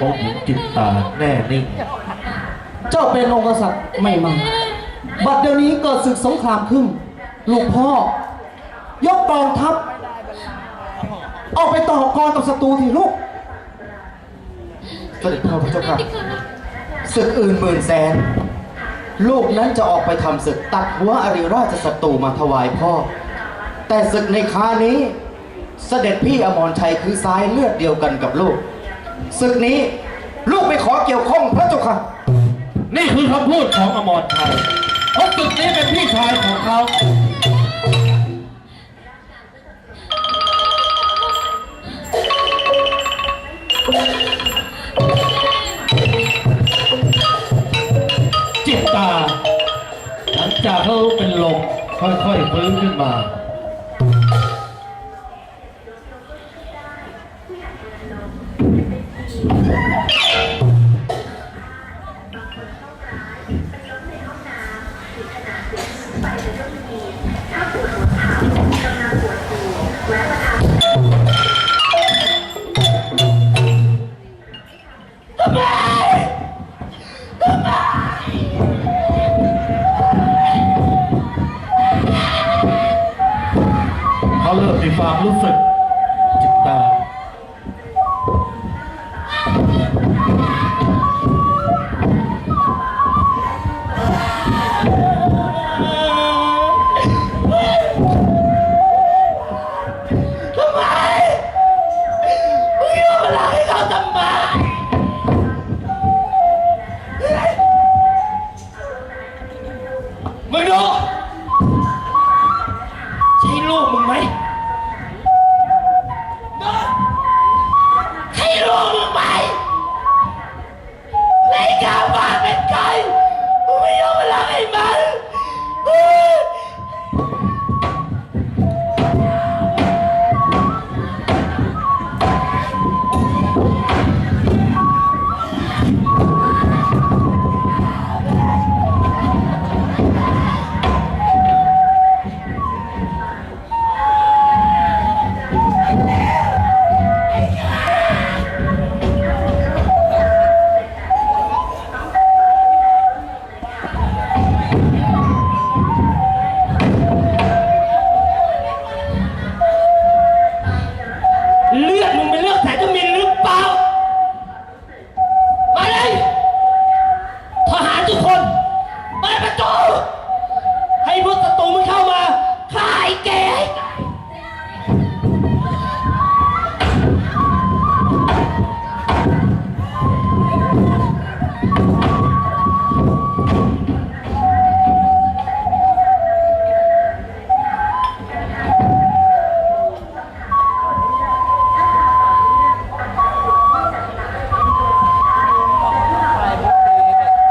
องค์หญิงจิตตาแน่นิ่ง เจ้าเป็นองค์กษัตริย์ไม่มาบัดเดี๋ยวนี้เกิดศึกสงครามขึ้น ลูกพ่อ ยกกองทัพออกไปต่อกรกับศัตรูที่ลูกเสด็จพ่อพระเจ้าค่ะศึกอื่นหมื่นแสน ลูกนั้นจะออกไปทำศึกตัดหัวอริราชศัตรูมาถวายพ่อ แต่ศึกในครานี้ เสด็จพี่อมรชัยคือสายเลือดเดียวกันกับลูก ศึกนี้ ลูกไม่ขอเกี่ยวข้องพระเจ้าค่ะ นี่คือคำพูดของอมรชัยเพราะตึกนี้เป็นพี่ชายของเขา จิตตา หลังจากเขาเป็นลมค่อยๆฟื้นขึ้นมา ความรู้สึกจิตตามึงดูใช่ลูกมึงไหม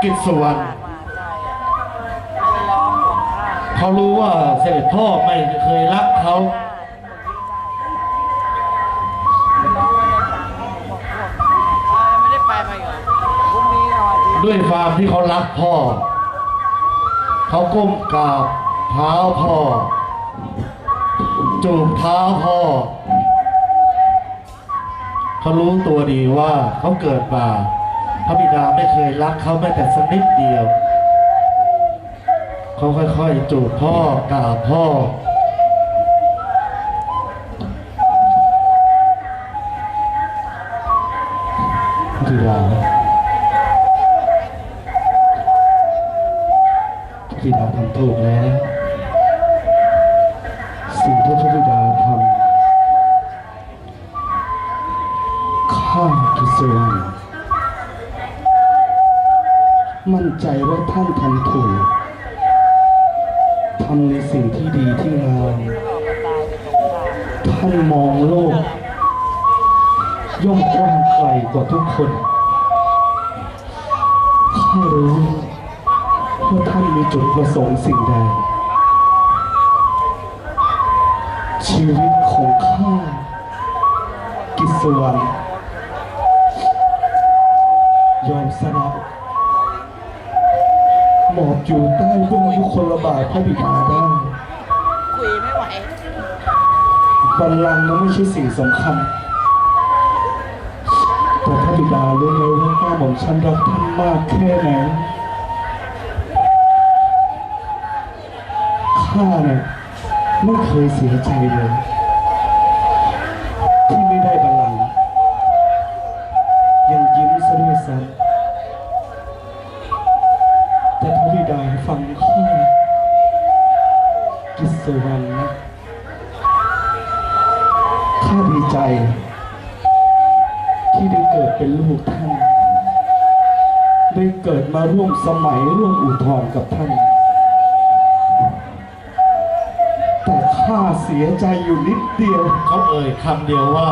กิจสวรรณเขารู้ว่าเสด็จพ่อไม่เคยรักเขาด้วยความที่เขารักพ่อ เขาก้มกราบเท้าพ่อ จูบเท้าพ่อ เขารู้ตัวดีว่าเขาเกิดมา ระบิดาไม่เคยรักเขาแม้แต่สักนิดเดียวเขาค่อยๆจูบพ่อกราบพ่อ พระบิดาบิดาทำถูกแล้วสิ่งที่พระบิดาทำข้ากิสวรรณ มั่นใจว่าท่านทำถูกทำในสิ่งที่ดีที่งามท่านมองโลก ย่อมกว้างไกลกว่าทุกคนข้ารู้ว่าท่านมีจุดประสงค์สิ่งใด ชีวิตของข้ากิสวรรณ หมอบอยู่ใต้เบื้องยุคลบาทพระบิดาได้คุยไม่ไหวบัลลังก์นั้นไม่ใช่สิ่งสำคัญ แต่พระบิดารู้ไหมว่าข้าหม่อมฉันรักท่านมากแค่ไหนข้าเนี่ยไม่เคยเสียใจเลย ใจ ที่ได้เกิดเป็นลูกท่าน ได้เกิดมาร่วมสมัยร่วมอุทธรกับท่าน แต่ข้าเสียใจอยู่นิดเดียว เขาเอ่ยคำเดียวว่า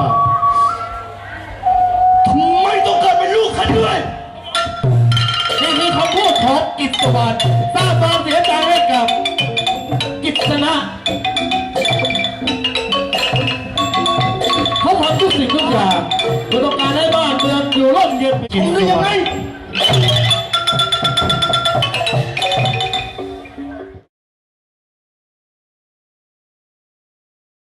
ทำไมต้องเกิดเป็นลูกฉันด้วย นี่คือคำพูดของกิตวัตรสร้างความเสียใจให้กับกิตนะ